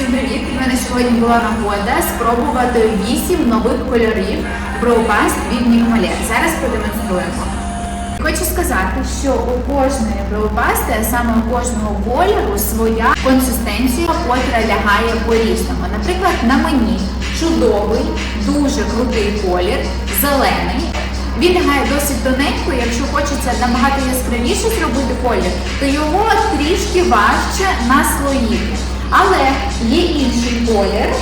Всім привіт! У мене сьогодні була нагода спробувати 8 нових кольорів Brewpast від Нікмале. Зараз продемонструємо. Хочу сказати, що у кожної а саме у кожного кольору, своя консистенція, котра лягає по-різному. Наприклад, на мені чудовий, дуже крутий колір, зелений. Він лягає досить тоненько, якщо хочеться набагато яскравіше зробити колір, то його трішки важче наслоїти. Але є інший колір.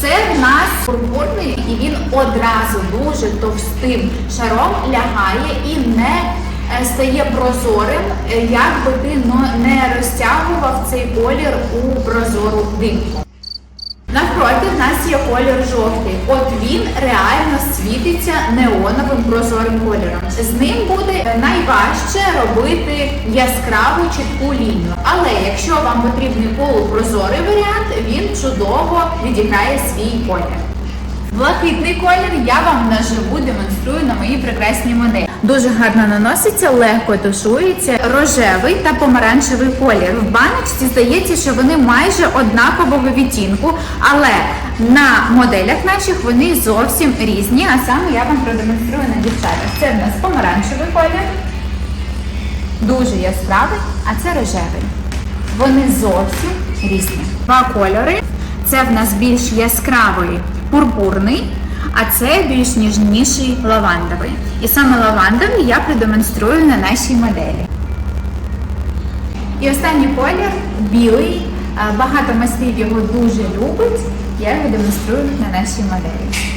Це в нас пурпурний, і він одразу дуже товстим шаром лягає і не е, стає прозорим, е, як би ти ну, не розтягував цей колір у прозору димку. Навпроти в нас є колір жовтий. От він реально світиться неоновим прозорим кольором. З ним буде найважче робити яскраву чітку лінію. Але якщо вам потрібний полупрозорий варіант, він чудово відіграє свій колір. Блакитний колір я вам наживу демонструю на моїй прекрасній моделі. Дуже гарно наноситься, легко тушується. Рожевий та помаранчевий колір. В баночці здається, що вони майже однакового відтінку, але на моделях наших вони зовсім різні. А саме я вам продемонструю на дівчатах. Це в нас помаранчевий колір, дуже яскравий, а це рожевий. Вони зовсім різні. Два кольори. Це в нас більш яскравий пурпурний, а це більш ніжніший лавандовий. І саме лавандовий я продемонструю на нашій моделі. І останній колір білий. Е, Багато мастів його дуже любить. Я його демонструю на нашій моделі.